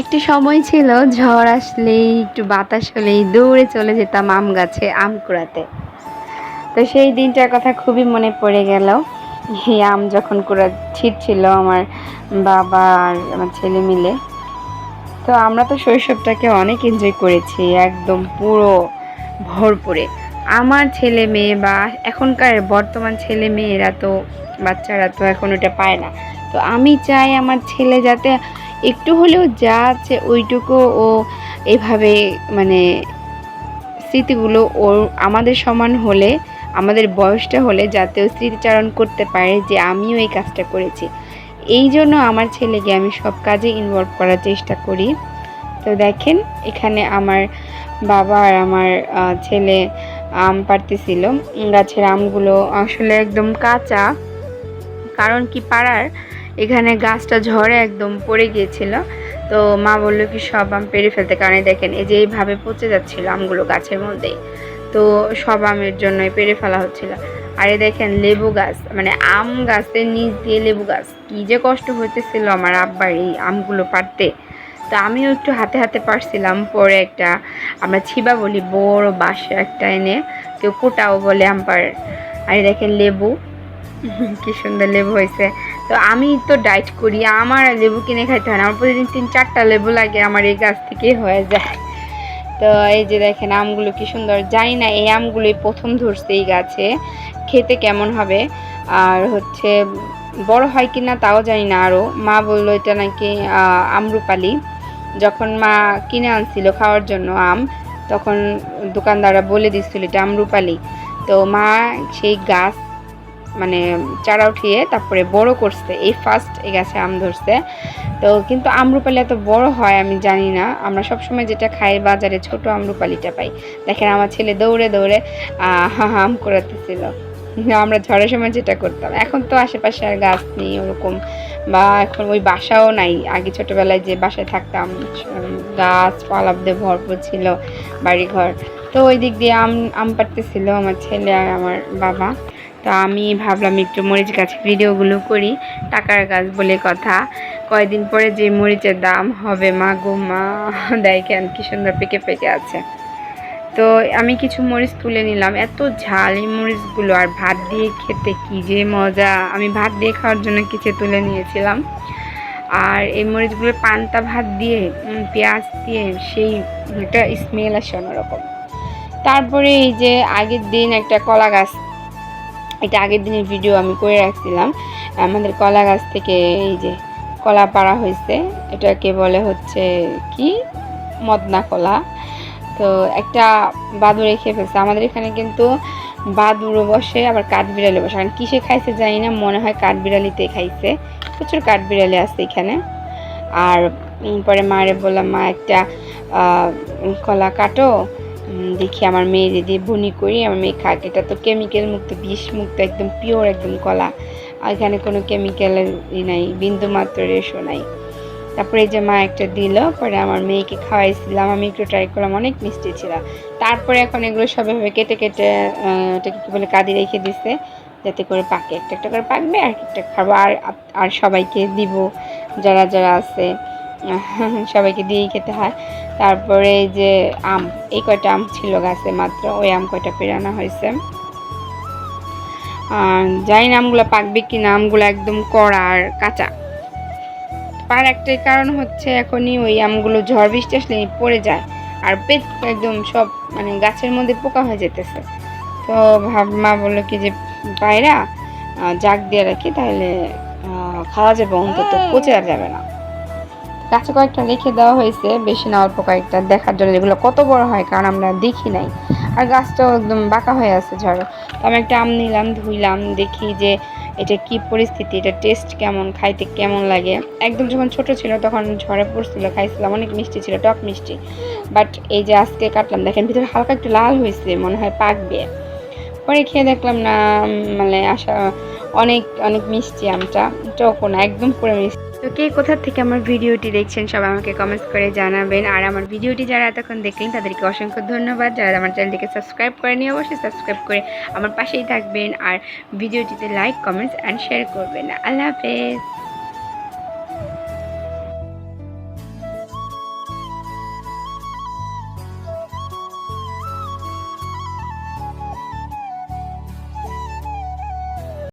একটি সময় ছিল, ঝড় আসলেই, একটু বাতাস হলেই দৌড়ে চলে যেতাম আম গাছে, আম কুড়াতে। তো সেই দিনটার কথা খুবই মনে পড়ে গেল। এই আম যখন কুড়া ছিটছিল আমার বাবা আর আমার ছেলে মিলে। তো আমরা তো শৈশবটাকে অনেক এনজয় করেছি, একদম পুরো ভরপুরে। আমার ছেলে মেয়ে বা এখনকার বর্তমান ছেলে মেয়েরা তো, বাচ্চারা তো এখন ওটা পায় না। তো আমি চাই আমার ছেলে যাতে একটু হলেও যা আছে ওইটুকু ও এভাবে মানে স্মৃতিগুলো ওর আমাদের সমান হলে, আমাদের বয়সটা হলে যাতে ও স্মৃতিচারণ করতে পারে যে আমিও এই কাজটা করেছি। এই জন্য আমার ছেলেকে আমি সব কাজে ইনভলভ করার চেষ্টা করি। তো দেখেন, এখানে আমার বাবা আর আমার ছেলে আম পাড়তেছিল। গাছের আমগুলো আসলে একদম কাঁচা। কারণ কি পাড়ার এখানে গাছটা ঝড়ে একদম পড়ে গিয়েছিল। তো মা বলল কি, সব আম পেরে ফেলতে। কারণে দেখেন, এই যে এইভাবে পচে যাচ্ছিল আমগুলো গাছের মধ্যে। তো সব আমের জন্যই পেরে ফেলা হচ্ছিল। আর দেখেন, লেবু গাছ মানে আম গাছের নিচ দিয়ে লেবু গাছ। কি যে কষ্ট হইতেছিল আমার আব্বার এই আমগুলো পাড়তে। তো আমিও একটু হাতে হাতে পারছিলাম পরে একটা, আমরা ছিবা বলি, বড় বাঁশ একটা এনে কেউ কোটাও বলে আম্পার আর দেখেন লেবু। কি সুন্দর লেবু হয়েছে। তো আমি তো ডায়েট করি, আমার লেবু কিনে খাইতে হয় না। আমার প্রতিদিন তিন চারটা লেবু লাগে, আমার এই গাছ থেকেই হয়ে যায়। তো এই যে দেখেন আমগুলো কি সুন্দর, জানি না এই আমগুলোই প্রথম ধরছে এই গাছে। খেতে কেমন হবে? আর হচ্ছে, বড় হয় কি না তাও জানি না আরও মা বলল এটা নাকি আমরুপালি। যখন মা কিনে আনছিল খাওয়ার জন্য আম, তখন দোকানদাররা বলে দিচ্ছিল এটা আমরুপালি। তো মা সেই গাছ মানে চারা উঠিয়ে তারপরে বড় করছে। এই ফার্স্ট এই গাছে, আম ধরছে। তো কিন্তু আমরুপালি এত বড় হয় আমি জানি না। আমরা সবসময় যেটা খাই বাজারে ছোট আমরুপালিটা পাই। দেখেন আমার ছেলে দৌড়ে দৌড়ে আম করাতেছিল আমরা ঝড়ের সময় যেটা করতাম। এখন তো আশেপাশে আর গাছ নেই ওরকম, বা এখন ওই বাসাও নাই। আগে ছোটবেলায় যে বাসায় থাকতাম গাছপালা দিয়ে ভরপুর ছিল বাড়িঘর। তো ওই দিক দিয়ে আম আম পাড়তেছিল আমার ছেলে আর আমার বাবা। তো আমি ভাবলাম একটু মরিচ গাছের ভিডিওগুলো করি, টাকার গাছ বলে কথা। কয়দিন পরে যে মরিচের দাম হবে, মা গো মা দেয় কেন কি সুন্দর পেকে পেকে আছে। তো আমি কিছু মরিচ তুলে নিলাম, এত ঝাল এই মরিচগুলো, আর ভাত দিয়ে খেতে কি যে মজা। আমি ভাত দিয়ে খাওয়ার জন্য কিছু তুলে নিয়েছিলাম। আর এই মরিচগুলো পান্তা ভাত দিয়ে পেঁয়াজ দিয়ে, সেই একটা স্মেল আসে অন্যরকম। তারপরে এই যে আগের দিন একটা কলা গাছ এটা আগের দিনের ভিডিও আমি করে রাখছিলাম। আমাদের কলা গাছ থেকে এই যে কলা পাড়া হয়েছে, এটাকে বলে হচ্ছে কি? মদনা কলা। তো একটা বাদুড়ে খেয়ে ফেলছে। আমাদের এখানে কিন্তু বাদুড়ও বসে, আবার কাঠবিড়ালি বসে। কারণ কিসে খাইছে জানি না, মনে হয় কাঠবিড়ালিতে খাইছে। প্রচুর কাঠবিড়ালি আছে এখানে। আর পরে মারে বললাম, মা, একটা কলা কাটো। দেখি আমার মেয়ে যদি বনি করি, আমার মেয়ে খাক। এটা তো কেমিক্যাল মুক্ত, বিষ মুক্ত, একদম পিওর একদম কলা। আর এখানে কোনো কেমিক্যালের ই নাই, বিন্দু মাত্র রেশো নাই। তারপরে যে মা একটা দিল, পরে আমার মেয়েকে খাওয়াইছিলাম। আমি একটু ট্রাই করলাম, অনেক মিষ্টি ছিল। তারপরে এখন এগুলো সব এভাবে কেটে কেটে এটাকে কী বলে কাদি রেখে দিছে, যাতে করে পাকে। একটা একটা করে পাকবে, আর একটা খাব। আর আর সবাইকে দিব, যারা যারা আছে। সবাইকে দিয়েই খেতে হয়। তারপরে এই যে আম এই কয়টা আম ছিল গাছে মাত্র ওই আম কয়টা পেরানো হয়েছে। আর জানি না আমগুলো পাকবে কি নামগুলো একদম কড়া আর কাঁচা। পার একটাই কারণ হচ্ছে এখনই ওই আমগুলো ঝড় বৃষ্টি আসলে পড়ে যায় আর পেট একদম সব মানে গাছের মধ্যে পোকা হয়ে যেতেছে। তো ভাব মা বলল কি যে পায়রা জাগ দিয়ে রাখি তাহলে খাওয়া যাবে অন্তত পচে আর যাবে না। গাছে কয়েকটা রেখে দেওয়া হয়েছে, বেশি না, অল্প কয়েকটা। দেখার জন্য এগুলো কত বড় হয়, কারণ আমরা দেখি নাই। আর গাছটাও একদম বাঁকা হয়ে আছে, ঝড়। তো আমি একটা আম নিলাম, ধুইলাম, দেখি যে এটা কি পরিস্থিতি, এটা টেস্ট কেমন, খাইতে কেমন লাগে। একদম যখন ছোট ছিল, তখন ঝড়ে পড়ছিল, খাইছিলাম, অনেক মিষ্টি ছিল, টক মিষ্টি। বাট এই যে আজকে কাটলাম, দেখেন, ভিতরে হালকা একটু লাল হয়েছে, মনে হয় পাকবে। পরে খেয়ে দেখলাম না মানে আশা, অনেক অনেক মিষ্টি আমটা। টকও না একদম পুরো মিষ্টি। তো কে কোথা থেকে আমার ভিডিওটি দেখছেন সবাই আমাকে কমেন্টস করে জানাবেন। আর আমার ভিডিওটি যারা এতক্ষণ দেখলেন, তাদেরকে অসংখ্য ধন্যবাদ। যারা আমার চ্যানেলটিকে সাবস্ক্রাইব করেনি অবশ্যই সাবস্ক্রাইব করে আমার পাশেই থাকবেন। আর ভিডিওটিতে লাইক কমেন্টস অ্যান্ড শেয়ার করবেন আল্লাহ হাফেজ।